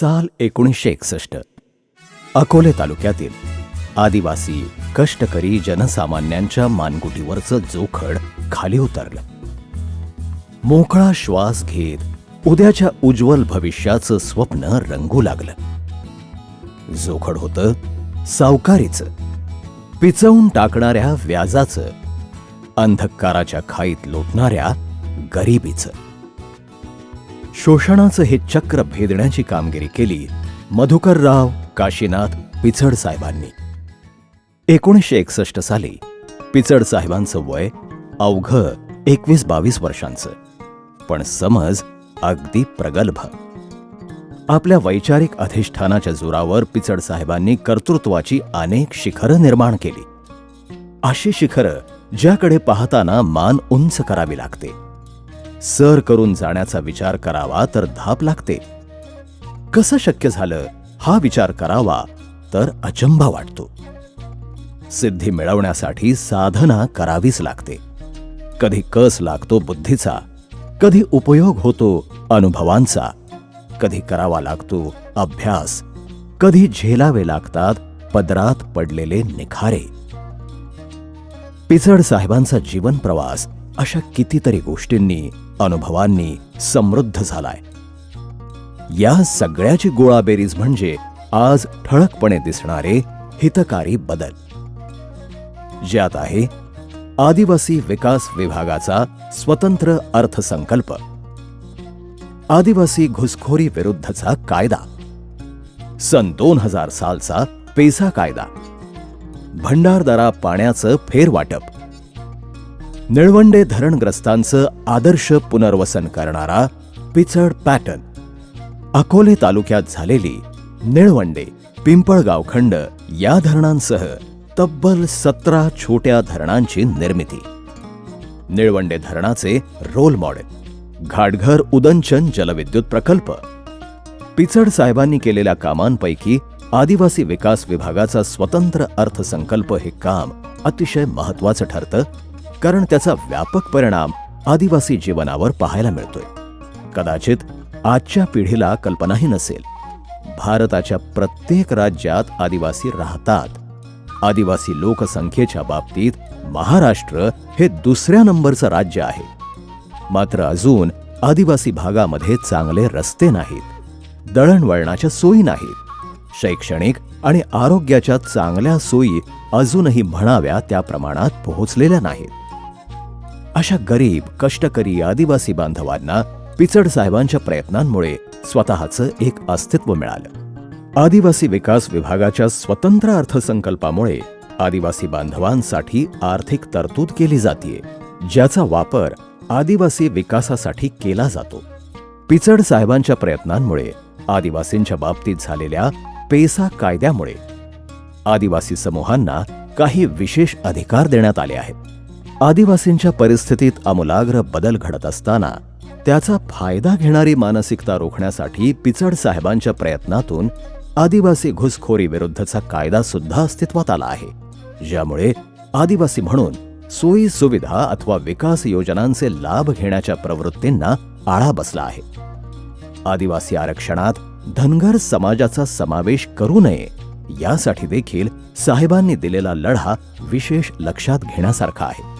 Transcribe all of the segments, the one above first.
साल एकोणीसशे एकसष्ट. अकोले तालुक्यातील आदिवासी कष्टकरी जनसामान्यांच्या मानगुटीवरचं जोखड खाली उतरलं. मोकळा श्वास घेत उद्याच्या उज्ज्वल भविष्याचं स्वप्न रंगू लागलं. जोखड होतं सावकारीचं. पिचवून टाकणाऱ्या व्याजाचं. अंधकाराच्या खाईत लोटणाऱ्या गरिबीचं. शोषणाचं हे चक्र भेदण्याची कामगिरी केली मधुकरराव काशीनाथ पिचड साहेबांनी. एकोणीसशे एकसष्ट साली पिचड साहेबांचं वय अवघं एकवीस बावीस वर्षांचं. पण समज अगदी प्रगल्भ. आपल्या वैचारिक अधिष्ठानाच्या जोरावर पिचड साहेबांनी कर्तृत्वाची अनेक शिखरं निर्माण केली. अशी शिखरं ज्याकडे पाहताना मान उंच करावी लागते. सर करून जाण्याचा विचार करावा तर धाप लागते. कसं शक्य झालं हा विचार करावा तर अचंबा वाटतो. सिद्धी मिळवण्यासाठी साधना करावीच लागते. कधी कस लागतो बुद्धीचा कधी उपयोग होतो अनुभवांचा कधी करावा लागतो अभ्यास कधी झेलावे लागतात पदरात पडलेले निखारे. पिचड साहेबांचा जीवन प्रवास अशा कितीतरी गोष्टींनी अनुभवांनी समृद्ध झालाय. या सगळ्याची गोळाबेरीज म्हणजे आज ठळकपणे दिसणारे हितकारी बदल. ज्यात आहे आदिवासी विकास विभागाचा स्वतंत्र अर्थसंकल्प. आदिवासी घुसखोरी विरुद्धचा कायदा. सन दोन हजार सालचा पेसा कायदा. भंडारदरा पाण्याचं फेरवाटप. निळवंडे धरणग्रस्तांचं आदर्श पुनर्वसन करणारा पिचड पॅटर्न. अकोले तालुक्यात झालेली निळवंडे पिंपळगाव खंड या धरणांसह तब्बल सतरा छोट्या धरणांची निर्मिती. निळवंडे धरणाचे रोल मॉडेल घाटघर उदंचन जलविद्युत प्रकल्प. पिचड साहेबांनी केलेल्या कामांपैकी आदिवासी विकास विभागाचा स्वतंत्र अर्थसंकल्प हे काम अतिशय महत्वाचं ठरतं कारण त्याचा व्यापक परिणाम आदिवासी जीवनावर पाहायला मिळतोय. कदाचित आजच्या पिढीला कल्पनाही नसेल. भारताच्या प्रत्येक राज्यात आदिवासी राहतात. आदिवासी लोकसंख्येच्या बाबतीत महाराष्ट्र हे दुसऱ्या नंबरचं राज्य आहे. मात्र अजून आदिवासी भागामध्ये चांगले रस्ते नाहीत. दळणवळणाच्या सोयी नाहीत. शैक्षणिक आणि आरोग्याच्या चांगल्या सोयी अजूनही म्हणाव्या त्या प्रमाणात पोहोचलेल्या नाहीत. अशा गरीब कष्टकरी आदिवासी बांधवांना पिचड साहेबांच्या प्रयत्नांमुळे स्वतःचं एक अस्तित्व मिळालं. आदिवासी विकास विभागाच्या स्वतंत्र अर्थसंकल्पामुळे आदिवासी बांधवांसाठी आर्थिक तरतूद केली जाते ज्याचा वापर आदिवासी विकासासाठी केला जातो. पिचड साहेबांच्या प्रयत्नांमुळे आदिवासींच्या बाबतीत झालेल्या पेसा कायद्यामुळे आदिवासी समूहांना काही विशेष अधिकार देण्यात आले आहेत. आदिवासींच्या परिस्थितीत आमूलाग्र बदल घडत असताना त्याचा फायदा घेणारी मानसिकता रोखण्यासाठी पिचड साहेबांच्या प्रयत्नातून आदिवासी घुसखोरी विरुद्धचा कायदा सुद्धा अस्तित्वात आला आहे ज्यामुळे आदिवासी म्हणून सोयी सुविधा अथवा विकास योजनांचे लाभ घेण्याच्या प्रवृत्तींना आळा बसला आहे. आदिवासी आरक्षणात धनगर समाजाचा समावेश करू नये यासाठी देखील साहेबांनी दिलेला लढा विशेष लक्षात घेण्यासारखा आहे.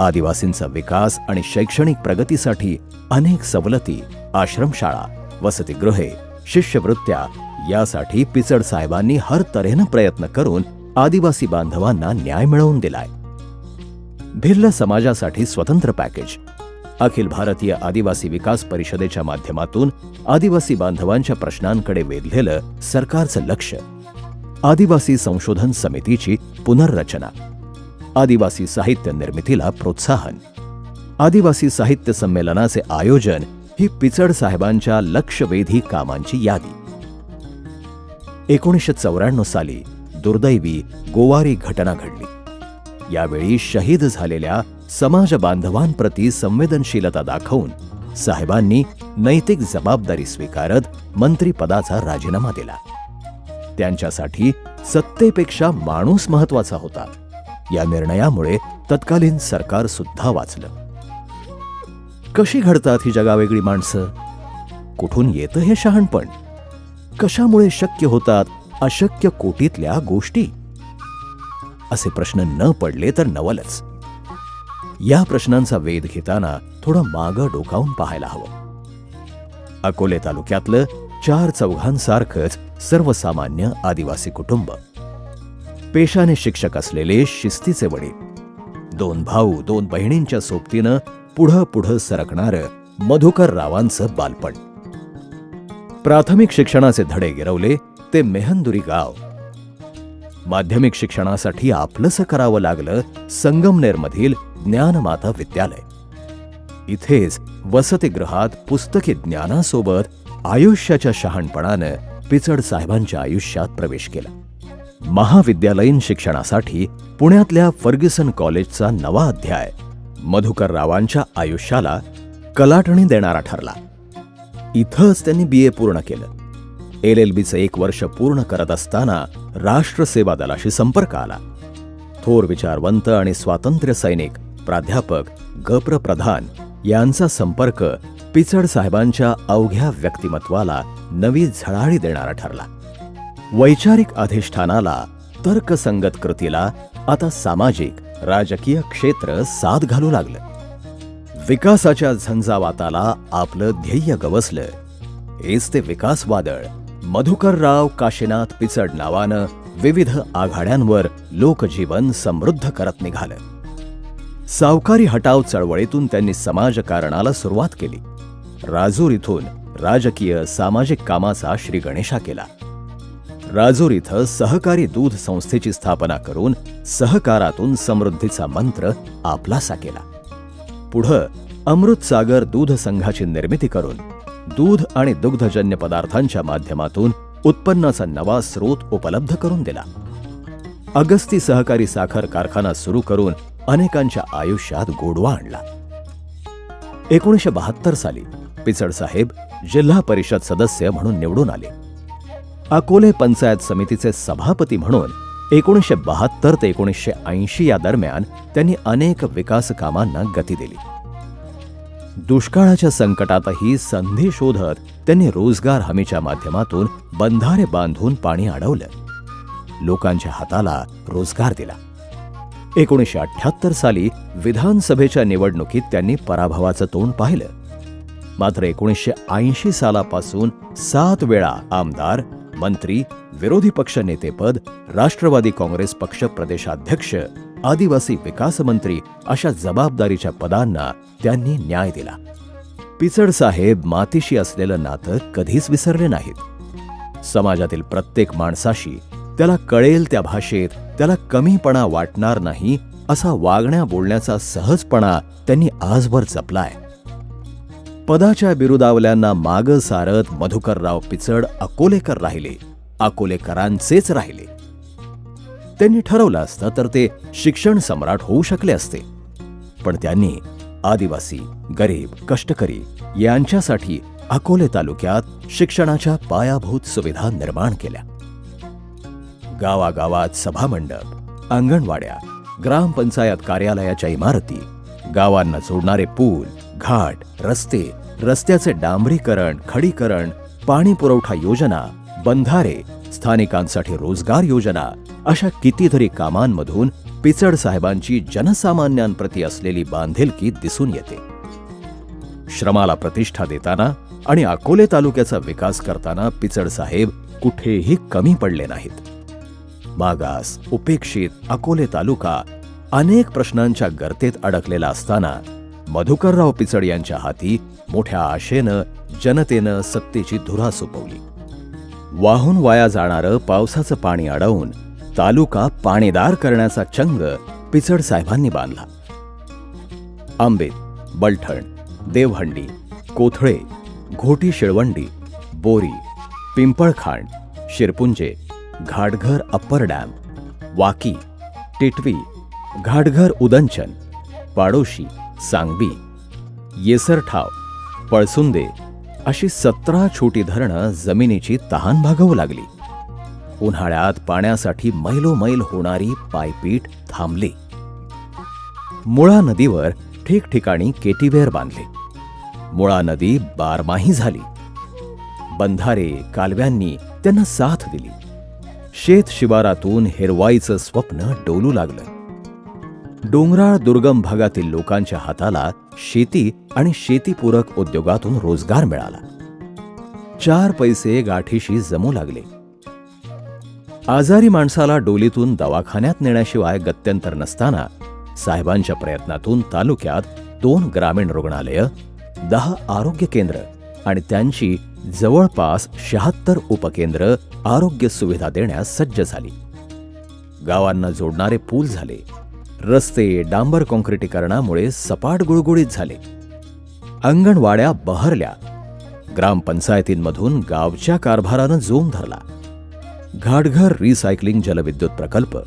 आदिवासींचा विकास आणि शैक्षणिक प्रगतीसाठी अनेक सवलती आश्रमशाळा वसतिगृहे शिष्यवृत्त्या यासाठी पिचड साहेबांनी हर तऱ्हेनं प्रयत्न करून आदिवासी बांधवांना न्याय मिळवून दिलाय. भिल्ल समाजासाठी स्वतंत्र पॅकेज. अखिल भारतीय आदिवासी विकास परिषदेच्या माध्यमातून आदिवासी बांधवांच्या प्रश्नांकडे वेधलेलं सरकारचं लक्ष. आदिवासी संशोधन समितीची पुनर्रचना. आदिवासी साहित्य निर्मितीला प्रोत्साहन. आदिवासी साहित्य संमेलनाचे आयोजन ही पिचड साहेबांच्या लक्षवेधी कामांची यादी. एकोणीसशे चौऱ्याण्णव साली दुर्दैवी गोवारी घटना घडली. यावेळी शहीद झालेल्या समाज बांधवांप्रती संवेदनशीलता दाखवून साहेबांनी नैतिक जबाबदारी स्वीकारत मंत्रिपदाचा राजीनामा दिला. त्यांच्यासाठी सत्तेपेक्षा माणूस महत्त्वाचा होता. या निर्णयामुळे तत्कालीन सरकार सुद्धा वाचलं. कशी घडतात ही जगावेगळी माणसं? कुठून येतं हे शहाणपण? कशामुळे शक्य होतात अशक्य कोटीतल्या गोष्टी? असे प्रश्न न पडले तर नवलच. या प्रश्नांचा वेध घेताना थोडं मागं डोकावून पाहायला हवं. अकोले तालुक्यातलं चार चौघांसारखंच सर्वसामान्य आदिवासी कुटुंब. पेशाने शिक्षक असलेले शिस्तीचे वडील. दोन भाऊ दोन बहिणींच्या सोबतीनं पुढं पुढं सरकणारं मधुकर रावांचं बालपण. प्राथमिक शिक्षणाचे धडे गिरवले ते मेहंदुरी गाव. माध्यमिक शिक्षणासाठी आपलंसं करावं लागलं संगमनेरमधील ज्ञानमाता विद्यालय. इथेच वसतिगृहात पुस्तकी ज्ञानासोबत आयुष्याच्या शहाणपणानं पिचड साहेबांच्या आयुष्यात प्रवेश केला. महाविद्यालयीन शिक्षणासाठी पुण्यातल्या फर्ग्युसन कॉलेजचा नवा अध्याय मधुकर रावांच्या आयुष्याला कलाटणी देणारा ठरला. इथंच त्यांनी बी ए पूर्ण केलं. एल एल बीचं एक वर्ष पूर्ण करत असताना राष्ट्र सेवा दलाशी संपर्क आला. थोर विचारवंत आणि स्वातंत्र्य सैनिक प्राध्यापक गप्र प्रधान यांचा संपर्क पिचड साहेबांच्या अवघ्या व्यक्तिमत्वाला नवी झळाळी देणारा ठरला. वैचारिक अधिष्ठानाला तर्कसंगत कृतीला आता सामाजिक राजकीय क्षेत्र साथ घालू लागलं. विकासाच्या झंझावाताला आपलं ध्येय गवसलं. हेच ते विकास वादळ. मधुकरराव काशीनाथ पिचड नावानं विविध आघाड्यांवर लोकजीवन समृद्ध करत निघालं. सावकारी हटाव चळवळीतून त्यांनी समाजकारणाला सुरुवात केली. राजूर इथून राजकीय सामाजिक कामाचा श्रीगणेशा केला. राजूर इथं सहकारी दूध संस्थेची स्थापना करून सहकारातून समृद्धीचा मंत्र आपलासा केला. पुढं अमृतसागर दूध संघाची निर्मिती करून दूध आणि दुग्धजन्य पदार्थांच्या माध्यमातून उत्पन्नाचा नवा स्रोत उपलब्ध करून दिला. अगस्ती सहकारी साखर कारखाना सुरू करून अनेकांच्या आयुष्यात गोडवा आणला. एकोणीशे बहात्तर साली पिचड साहेब जिल्हा परिषद सदस्य म्हणून निवडून आले. अकोले पंचायत समितीचे सभापती म्हणून एकोणीसशे बहात्तर ते एकोणीसशे ऐंशी या दरम्यान त्यांनी अनेक विकास कामांना गती दिली. दुष्काळाच्या संकटातही संधी शोधत त्यांनी रोजगार हमीच्या माध्यमातून बंधारे बांधून पाणी अडवलं. लोकांच्या हाताला रोजगार दिला. एकोणीसशे अठ्ठ्याहत्तर साली विधानसभेच्या निवडणुकीत त्यांनी पराभवाचं तोंड पाहिलं. मात्र एकोणीसशे ऐंशी सालापासून सात वेळा आमदार मंत्री विरोधी पक्ष नेतेपद राष्ट्रवादी काँग्रेस पक्ष प्रदेशाध्यक्ष आदिवासी विकास मंत्री अशा जबाबदारीच्या पदांना त्यांनी न्याय दिला. पिचड साहेब मातीशी असलेलं नातं कधीच विसरले नाहीत. समाजातील प्रत्येक माणसाशी त्याला कळेल त्या भाषेत त्याला कमीपणा वाटणार नाही असा वागण्या बोलण्याचा सहजपणा त्यांनी आजवर जपलाय. पदाच्या बिरुदावल्यांना माग सारत मधुकरराव पिचड अकोलेकर राहिले अकोलेकरांचेच राहिले. त्यांनी ठरवलं असतं तर ते शिक्षण सम्राट होऊ शकले असते. पण त्यांनी आदिवासी गरीब कष्टकरी यांच्यासाठी अकोले तालुक्यात शिक्षणाच्या पायाभूत सुविधा निर्माण केल्या. गावागावात सभामंडप अंगणवाड्या ग्रामपंचायत कार्यालयाच्या इमारती गावांना जोडणारे पूल घाट रस्ते रस्त्याचे डांबरीकरण खडीकरण पाणी पुरवठा योजना बंधारे स्थानिकांसाठी रोजगार योजना अशा कितीतरी कामांमधून पिचड साहेबांची जनसामान्यांप्रती असलेली बांधिलकी दिसून येते. श्रमाला प्रतिष्ठा देताना आणि अकोले तालुक्याचा विकास करताना पिचड साहेब कुठेही कमी पडले नाहीत. मागास उपेक्षित अकोले तालुका अनेक प्रश्नांच्या गर्तेत अडकलेला असताना मधुकरराव पिचड यांच्या हाती मोठ्या आशेनं जनतेनं सत्तेची धुरा सोपवली. वाहून वाया जाणारं पावसाचं पाणी अडवून तालुका पाणीदार करण्याचा चंग पिचड साहेबांनी बांधला. आंबेत बलठण देवहंडी कोथळे घोटी शिळवंडी बोरी पिंपळखांड शिरपुंजे घाटघर अप्पर डॅम वाकी टिटवी घाटघर उदंचन पाडोशी सांगवी येसरठाव पळसुंदे अशी सतरा छोटी धरणं जमिनीची तहान भागवू लागली. उन्हाळ्यात पाण्यासाठी मैलोमैल होणारी पायपीट थांबली. मुळा नदीवर ठिकठिकाणी केटीवेर बांधले. मुळा नदी बारमाही झाली. बंधारे कालव्यांनी त्यांना साथ दिली. शेत शिवारातून हिरवाईचं स्वप्न डोलू लागलं. डोंगराळ दुर्गम भागातील लोकांच्या हाताला शेती आणि शेतीपूरक उद्योगातून रोजगार मिळाला. चार पैसे गाठीशी जमू लागले. आजारी माणसाला डोलीतून दवाखान्यात नेण्याशिवाय गत्यंतर नसताना साहेबांच्या प्रयत्नातून तालुक्यात दोन ग्रामीण रुग्णालय दहा आरोग्य केंद्र आणि त्यांची जवळपास शहात्तर उपकेंद्र आरोग्य सुविधा देण्यास सज्ज झाली. गावांना जोडणारे पूल झाले. रस्ते डांबर काँक्रिटीकरणामुळे सपाट गुळगुळीत झाले. अंगणवाड्या बहरल्या. ग्रामपंचायतींमधून गावच्या कारभारानं जोम धरला. घाटघर रिसायकलिंग जलविद्युत प्रकल्प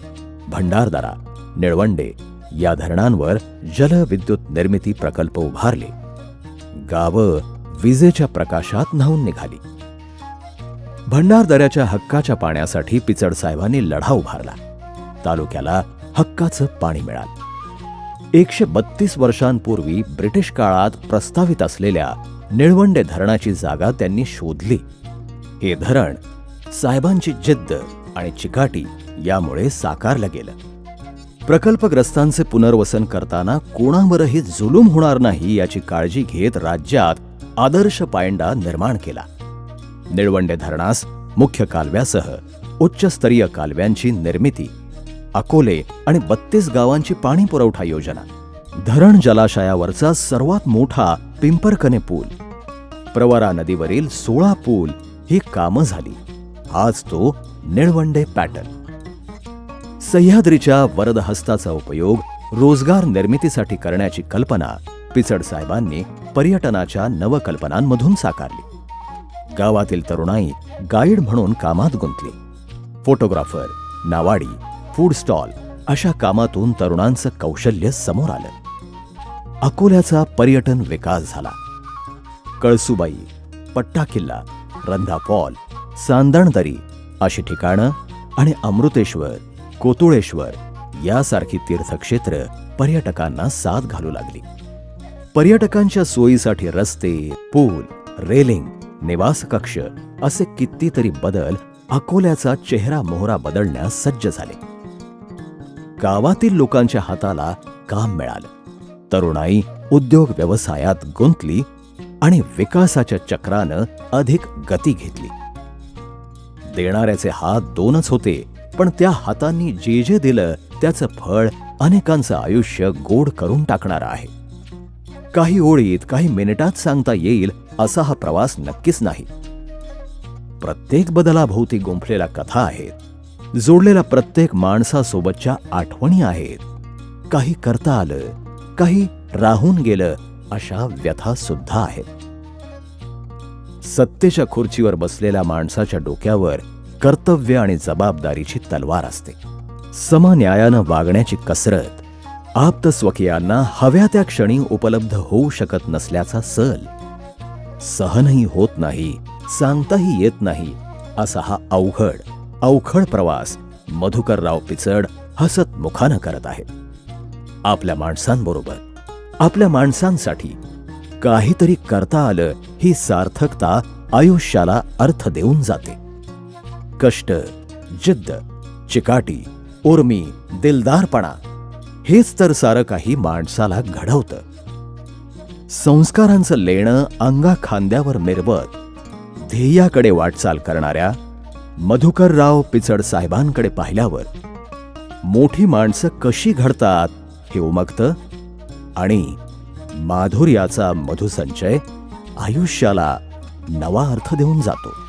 भंडारदारा निळवंडे या धरणांवर जलविद्युत निर्मिती प्रकल्प उभारले. गावं विजेच्या प्रकाशात न्हावून निघाली. भंडारदऱ्याच्या हक्काच्या पाण्यासाठी पिचड साहेबांनी लढा उभारला. तालुक्याला हक्काचं पाणी मिळालं. एकशे बत्तीस वर्षांपूर्वी ब्रिटिश काळात प्रस्तावित असलेल्या निळवंडे धरणाची जागा त्यांनी शोधली. हे धरण साहेबांची जिद्द आणि चिकाटी यामुळे साकारलं गेलं. प्रकल्पग्रस्तांचे पुनर्वसन करताना कोणावरही जुलूम होणार नाही याची काळजी घेत राज्यात आदर्श पायंडा निर्माण केला. निळवंडे धरणास मुख्य कालव्यासह उच्चस्तरीय कालव्यांची निर्मिती अकोले आणि बत्तीस गावांची पाणी पुरवठा योजना. धरण जलाशयावरचा सर्वात मोठा पिंपरकने पूल. प्रवरा नदीवरील सोळा पूल ही कामं झाली. आज तो निळवंडे पॅटर्न. सह्याद्रीच्या वरदहस्ताचा उपयोग रोजगार निर्मितीसाठी करण्याची कल्पना पिचड साहेबांनी पर्यटनाच्या नवकल्पनांमधून साकारली. गावातील तरुणाई गाईड म्हणून कामात गुंतली. फोटोग्राफर नावाडी फूड स्टॉल अशा कामातून तरुणांचं कौशल्य समोर आलं. अकोल्याचा पर्यटन विकास झाला. कळसुबाई पट्टा किल्ला रंधा फॉल सांदणदरी अशी ठिकाणं आणि अमृतेश्वर कोतुळेश्वर यासारखी तीर्थक्षेत्र पर्यटकांना साथ घालू लागली. पर्यटकांच्या सोयीसाठी रस्ते पूल रेलिंग निवास कक्ष असे कितीतरी बदल अकोल्याचा चेहरा मोहरा बदलण्यास सज्ज झाले. गावातील लोकांच्या हाताला काम मिळालं. तरुणाई उद्योग व्यवसायात गुंतली आणि विकासाच्या चक्रानं अधिक गती घेतली. देणाऱ्याचे हात दोनच होते पण त्या हातांनी जे जे दिलं त्याचं फळ अनेकांचं आयुष्य गोड करून टाकणार आहे. काही ओळीत काही मिनिटात सांगता येईल असा हा प्रवास नक्कीच नाही. प्रत्येक बदलाभोवती गुंफलेल्या कथा आहेत जोडलेल्या प्रत्येक माणसासोबतच्या आठवणी आहेत. काही करता आलं काही राहून गेलं अशा व्यथा सुद्धा आहेत. सत्तेच्या खुर्चीवर बसलेल्या माणसाच्या डोक्यावर कर्तव्य आणि जबाबदारीची तलवार असते. समन्यायानं वागण्याची कसरत आप्त स्वकीयांना हव्या त्या क्षणी उपलब्ध होऊ शकत नसल्याचा सल. सहनही होत नाही सांगताही येत नाही असा हा अवघड अवखळ प्रवास मधुकरराव पिचड हसत मुखानं करत आहेत. आपल्या माणसांबरोबर आपल्या माणसांसाठी काहीतरी करता आलं ही सार्थकता आयुष्याला अर्थ देऊन जाते. कष्ट जिद्द चिकाटी उर्मी दिलदारपणा हेच तर सारं काही माणसाला घडवतं. संस्कारांचं लेणं अंगा खांद्यावर मिरवत ध्येयाकडे वाटचाल करणाऱ्या मधुकरराव पिचड साहेबांकडे पाहिल्यावर मोठी माणसं कशी घडतात हे उमगतं आणि माधुर्याचा मधुसंचय आयुष्याला नवा अर्थ देऊन जातो.